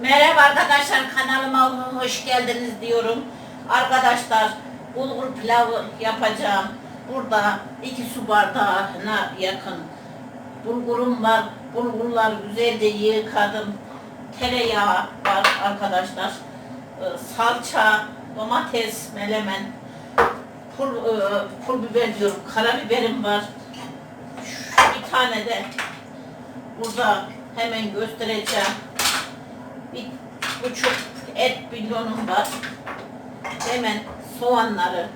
Merhaba arkadaşlar kanalıma hoş geldiniz diyorum. Arkadaşlar bulgur pilavı yapacağım. Burada iki su bardağına yakın bulgurum var. Bulgurlar güzelce yıkadım. Tereyağı var arkadaşlar. Ee, Salça, domates, melemen, pul, e, pul biber diyorum. Karabiberim var. Bir tane de burada hemen göstereceğim. Bir buçuk et bilyonum var. Hemen soğanları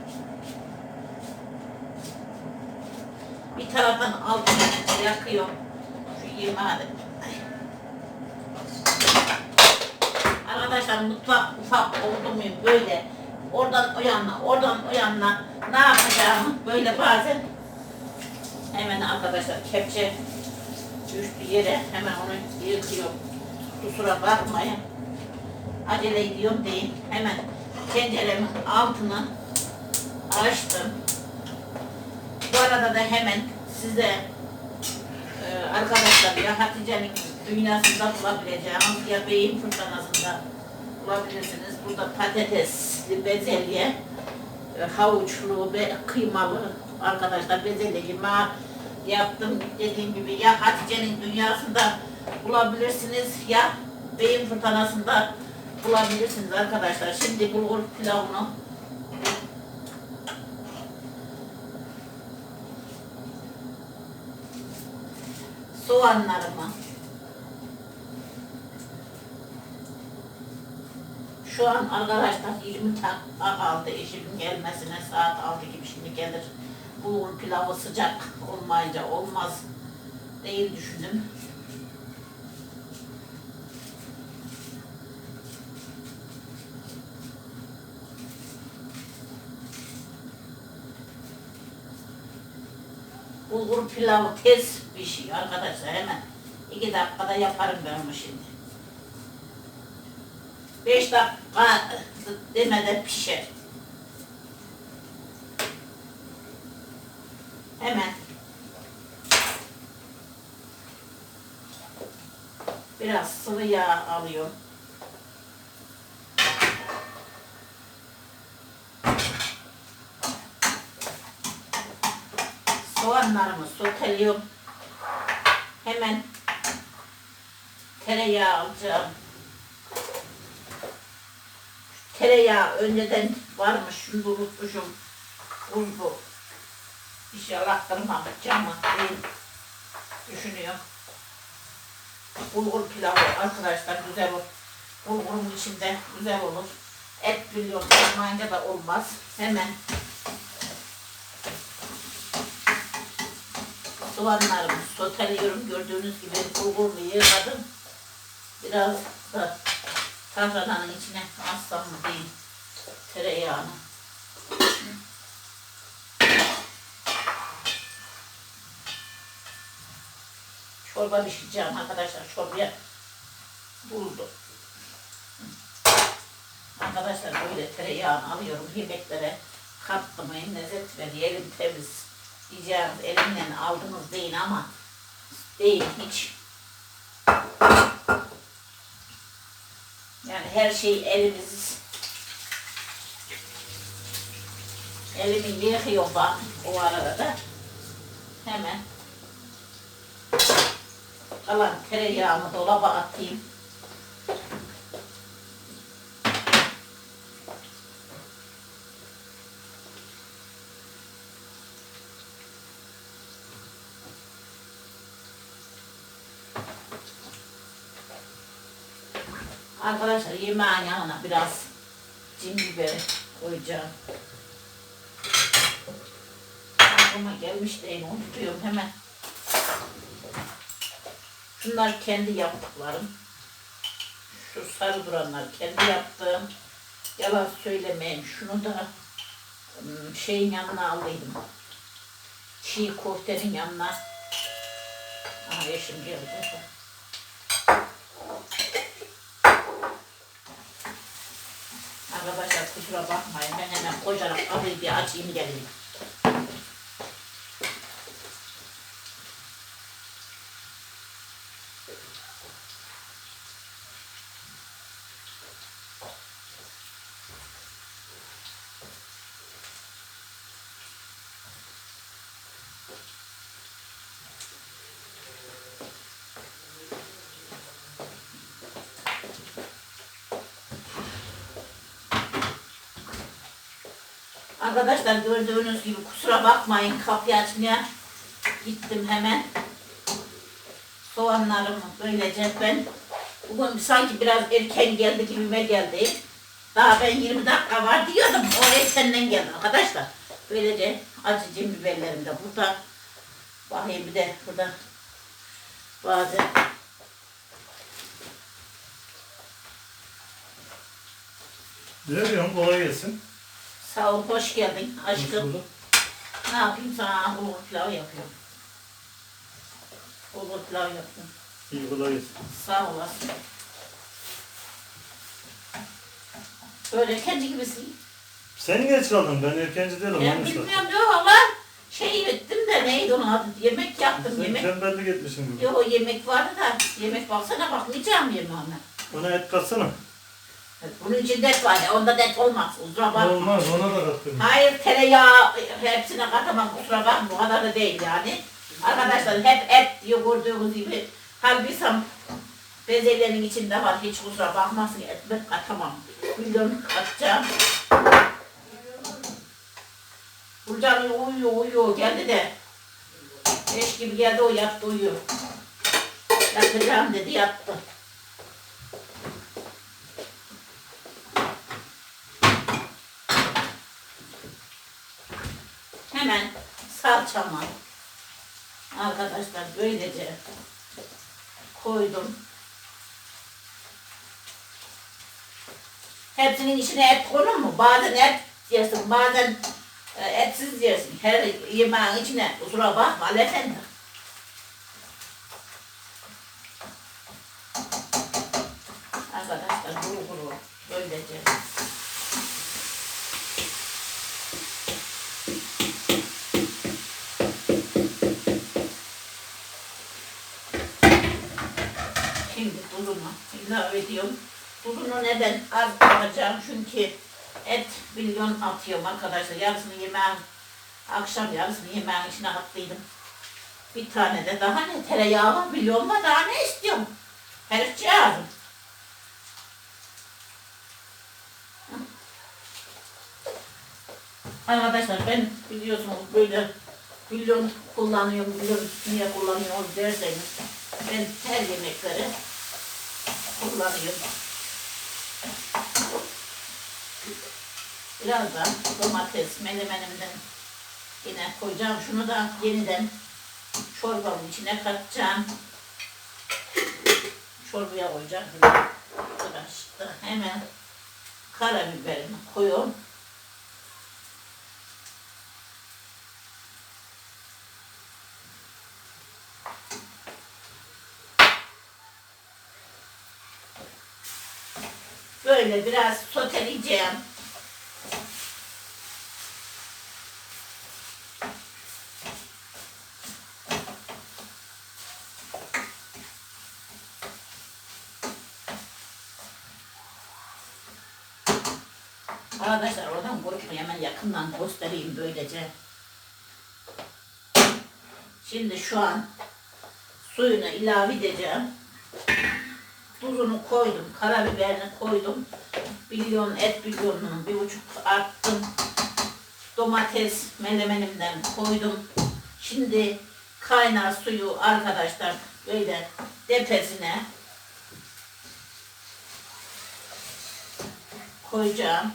bir taraftan altını yakıyorum. Şu yemeği. Arkadaşlar mutfak ufak oldu mu böyle oradan o yana oradan o yana ne yapacağımı böyle bazen hemen arkadaşlar kepçe düştü yere hemen onu yıkıyorum. Kusura bakmayın. Acele ediyorum değil. Hemen tenceremin altını açtım. Bu arada da hemen size e, arkadaşlar ya Hatice'nin dünyasında bulabileceğiniz ya beyin fırtınasında bulabilirsiniz. Burada patatesli bezelye, e, havuçlu ve kıymalı arkadaşlar bezelye ma yaptım dediğim gibi ya Hatice'nin dünyasında bulabilirsiniz ya beyin fırtınasında bulabilirsiniz arkadaşlar. Şimdi bulgur pilavını soğanlarımı Şu an arkadaşlar 20 dakika kaldı eşimin gelmesine saat 6 gibi şimdi gelir. Bulgur pilavı sıcak olmayınca olmaz değil düşündüm. Bulgur pilavı tez bir şey arkadaşlar hemen. iki dakikada yaparım ben onu şimdi. Beş dakika demeden pişer. Hemen. Biraz sıvı yağ alıyorum. Soğanlarımı soteliyorum. Hemen tereyağı alacağım. Tereyağı önceden varmış, şunu unutmuşum. Buzlu. İnşallah kırmamayacağım değil. Düşünüyorum. Bulgur pilavı arkadaşlar güzel olur. Bulgurun içinde güzel olur. Et bilyon olmayınca da olmaz. Hemen soğanlarımı soteliyorum. Gördüğünüz gibi bulgurlu yığladım. Biraz da tahrananın içine assam mı diyeyim tereyağını. Çorba pişireceğim arkadaşlar. Çorbaya buldum. Arkadaşlar böyle tereyağını alıyorum yemeklere kattım lezzet veriyor elim temiz diyeceğiniz elimle aldınız değil ama değil hiç. Yani her şey elimiz elimi yıkıyor bak o arada da. Hemen kalan tereyağımı dolaba atayım Arkadaşlar yemeğin yanına biraz cin biberi koyacağım. Aklıma gelmiş değil unutuyorum hemen. Şunlar kendi yaptıklarım. Şu sarı duranlar kendi yaptığım. Yalan söylemeyeyim. Şunu da ım, şeyin yanına aldıydım. Çiğ köftenin yanına. Aha eşim geldi. Arkadaşlar kusura bakmayın ben hemen kocarak kapıyı bir açayım geleyim. Arkadaşlar gördüğünüz gibi kusura bakmayın kapıyı açmaya gittim hemen. Soğanlarımı böylece ben bugün sanki biraz erken geldi gibime geldi. Daha ben 20 dakika var diyordum. O erkenden geldi arkadaşlar. Böylece acıcım biberlerim de burada. Bakayım bir de burada bazı Ne diyorsun? Kolay gelsin. Sağ ol hoş geldin aşkım. bulduk. Ne yapayım sana bulgur pilav yapıyorum. Bulgur pilav yapıyorum. İyi kolay gelsin. Sağ olasın. Böyle kendi gibisin. Sen geç kaldın. Ben erkenci değilim. Ben Manis'ta. bilmiyorum diyor ama şey ettim de neydi onun adı? Yemek yaptım Sen yemek. tembellik etmişsin bugün. Yok yemek vardı da yemek baksana bakmayacağım yemeğime. Ona et katsana. Bunun içinde et var ya onda da et olmaz. Kusura bakma. Olmaz. Ona da katıyorum. Hayır tereyağı hepsine katamam kusura bakma bu kadar da değil yani. Arkadaşlar hep et diyor gördüğünüz gibi. Halbuki sam bezelyenin içinde var hiç kusura bakmasın et ben katamam. Milyon katacağım. Burcan uyuyor uyuyor geldi de. Beş gibi geldi o yattı uyuyor. Yatacağım dedi yattı. Hemen salçamı arkadaşlar böylece koydum. Hepsinin içine et konur mu? Bazen et yersin, bazen e, etsiz yersin. Her yemeğin içine kusura bakma Ali Efendi. Arkadaşlar kuru kuru böylece ilave ediyorum. Tuzunu neden az atacağım çünkü et milyon atıyorum arkadaşlar. Yarısını yemeğin, akşam yarısını yemeğin içine attıydım. Bir tane de daha ne tereyağı var milyon var daha ne istiyorum? Herifçiyazım. Arkadaşlar ben biliyorsunuz böyle milyon kullanıyorum, milyon niye kullanıyoruz derseniz ben her yemekleri kullanıyorum. Biraz da domates menemenimden yine koyacağım. Şunu da yeniden çorbamın içine katacağım. Çorbaya koyacağım. Hemen karabiberimi koyuyorum. Böyle biraz soteleyeceğim. Arkadaşlar oradan korkmayın hemen yakından göstereyim böylece. Şimdi şu an suyunu ilave edeceğim. Tuzunu koydum, karabiberini koydum. Milyon et milyonunu bir buçuk arttım. Domates menemenimden koydum. Şimdi kaynar suyu arkadaşlar böyle tepesine koyacağım.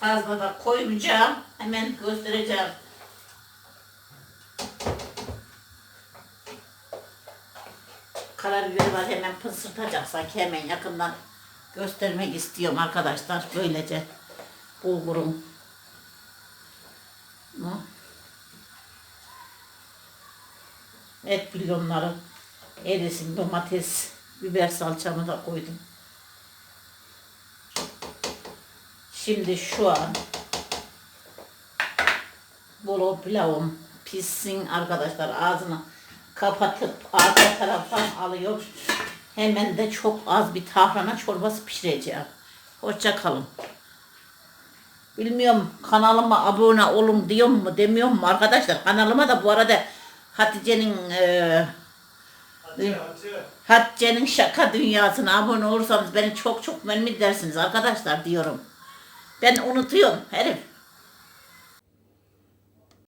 Fazla da koymayacağım. Hemen göstereceğim. Karabiberi var hemen pısırtacak sanki hemen yakından göstermek istiyorum arkadaşlar. Böylece bulgurum. Bu. Et bilyonları erisin domates biber salçamı da koydum. Şimdi şu an bolo pilavım pişsin arkadaşlar ağzını kapatıp arka taraftan alıyorum. Hemen de çok az bir tahrana çorbası pişireceğim. Hoşça kalın. Bilmiyorum kanalıma abone olun diyor mu demiyor mu arkadaşlar. Kanalıma da bu arada Hatice'nin e? Hatice'nin şaka dünyasına abone olursanız beni çok çok memnun edersiniz arkadaşlar diyorum. Ben unutuyorum herif.